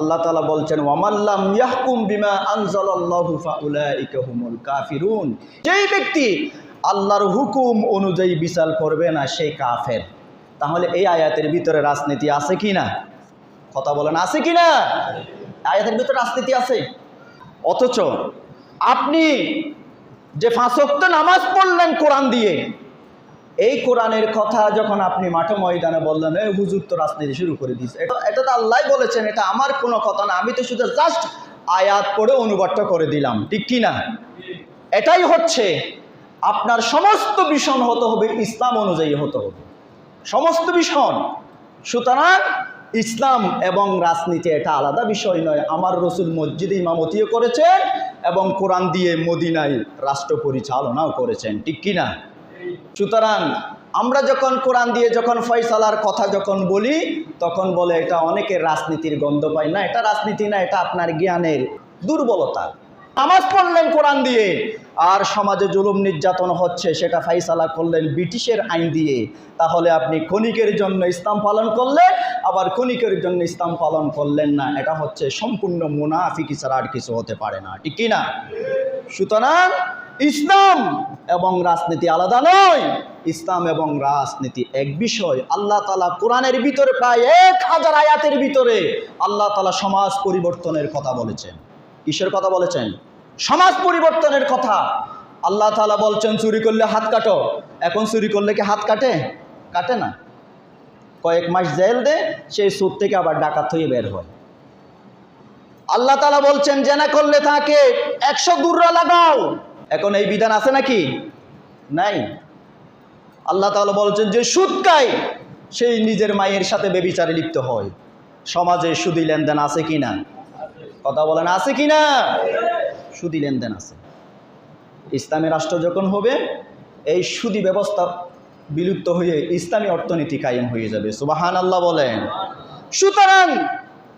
আল্লাহ তালা বলছেন ওয়ামাল্লাম ইয়াহকুম বিমা হুমুল কাফিরুন। যেই ব্যক্তি আল্লাহর হুকুম অনুযায়ী বিচার করবে না সেই কাফের। তাহলে এই আয়াতের ভিতরে রাজনীতি আছে কি না? কথা বলেন, আছে কি না? আয়াতের ভিতরে রাজনীতি আছে। অথচ আপনি যে ফাঁসক্ত নামাজ পড়লেন কোরআন দিয়ে এই কোরআনের কথা যখন আপনি মাঠে ময়দানে বললেন, এই হুজুর তো রাজনীতি শুরু করে দিয়েছে। এটা তো আল্লাহ বলেছেন, এটা আমার কোনো কথা না, আমি তো শুধু জাস্ট আয়াত পড়ে অনুবাদটা করে দিলাম, ঠিক কি না? এটাই হচ্ছে, আপনার সমস্ত ভীষণ হতে হবে, ইসলাম অনুযায়ী হতে হবে। সমস্ত ভীষণ সুতরাং ইসলাম এবং রাজনীতি এটা আলাদা বিষয় নয়, আমার রসুল মসজিদে ইমামতিও করেছেন এবং কোরআন দিয়ে মদিনায় রাষ্ট্র পরিচালনাও করেছেন, ঠিক কি না? সুতরাং আমরা যখন কোরআন দিয়ে যখন ফয়সালার কথা যখন বলি, তখন বলে এটা অনেকের রাজনীতির গন্ধ পায় না, এটা রাজনীতি না, এটা আপনার জ্ঞানের দুর্বলতা। নামাজ পড়লেন কোরআন দিয়ে, আর সমাজে জুলুম নির্যাতন হচ্ছে, সেটা ফাইসালা করলেন ব্রিটিশের আইন দিয়ে। তাহলে আপনি ক্ষণিকের জন্য ইসলাম পালন করলেন, আবার ক্ষণিকের জন্য ইসলাম পালন করলেন না, এটা হচ্ছে সম্পূর্ণ মুনাফিকি ছাড়া আর কিছু হতে পারে না, ঠিক কি না? সুতরাং ইসলাম এবং রাজনীতি আলাদা নয়। ইসলাম এবং রাজনীতি এক বিষয়। আল্লাহ তালা কোরআনের ভিতরে প্রায় এক হাজার আয়াতের ভিতরে আল্লাহ তালা সমাজ পরিবর্তনের কথা বলেছেন। কিসের কথা বলেছেন? সমাজ পরিবর্তনের কথা। আল্লাহ তালা বলছেন, চুরি করলে হাত কাটো। এখন চুরি করলে কি হাত কাটে? কাটে না। কয়েক মাস জেল দে, সেই সুদ থেকে আবার ডাকাত হয়ে বের হয়। আল্লাহ তালা বলছেন, জেনা করলে তাকে একশো দূররা লাগাও। এখন এই বিধান আছে নাকি? নাই। আল্লাহ তাআলা বলছেন যে, সুদ সেই নিজের মায়ের সাথে বেবিচারে লিপ্ত হয়। সমাজে সুদি লেনদেন আছে কি না কথা বলেন, আছে কি না সুদি লেনদেন আছে। ইসলামী রাষ্ট্র যখন হবে, এই সুদি ব্যবস্থা বিলুপ্ত হয়ে ইসলামী অর্থনীতি কায়েম হয়ে যাবে। সুবাহান আল্লাহ বলেন। সুতরাং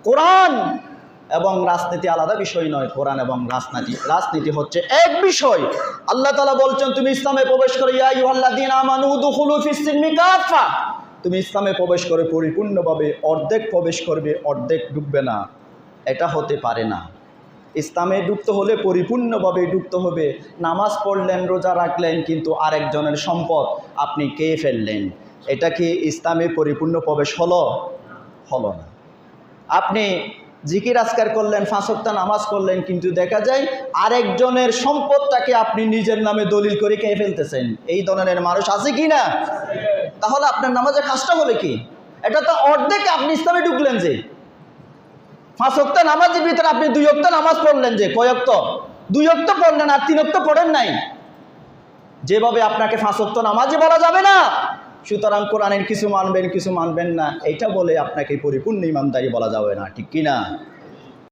কোরআন এবং রাজনীতি আলাদা বিষয় নয়, কোরআন এবং রাজনীতি। রাজনীতি হচ্ছে এক বিষয়। আল্লাহ তালা বলছেন, তুমি ইসলামে প্রবেশ করে তুমি ইসলামে প্রবেশ করে পরিপূর্ণভাবে অর্ধেক প্রবেশ করবে, অর্ধেক ডুববে না। এটা হতে পারে না। ইসলামে ডুবতে হলে পরিপূর্ণভাবে ডুবতে হবে। নামাজ পড়লেন, রোজা রাখলেন, কিন্তু আরেকজনের সম্পদ আপনি কে ফেললেন। এটা কি ইসলামে পরিপূর্ণ প্রবেশ হলো? হলো না। আপনি জিকির আজকার করলেন ফাঁসক্তা নামাজ করলেন, কিন্তু দেখা যায় আরেকজনের সম্পদটাকে আপনি নিজের নামে দলিল করে কে ফেলতেছেন। এই ধরনের মানুষ আছে কি না? তাহলে আপনার নামাজের কাজটা হলে কি? এটা তো অর্ধেক আপনি ইসলামে ঢুকলেন যে। অক্ত নামাজের ভিতরে আপনি দুই অক্ত নামাজ পড়লেন যে কয়ক্ত দুই অক্ত পড়লেন আর তিন অক্ত পড়েন নাই। যেভাবে আপনাকে পাঁচ অক্ত নামাজই বলা যাবে না। সুতরাং কোরআনের কিছু মানবেন কিছু মানবেন না এটা বলে আপনাকে পরিপূর্ণ ইমানদারি বলা যাবে না, ঠিক কি না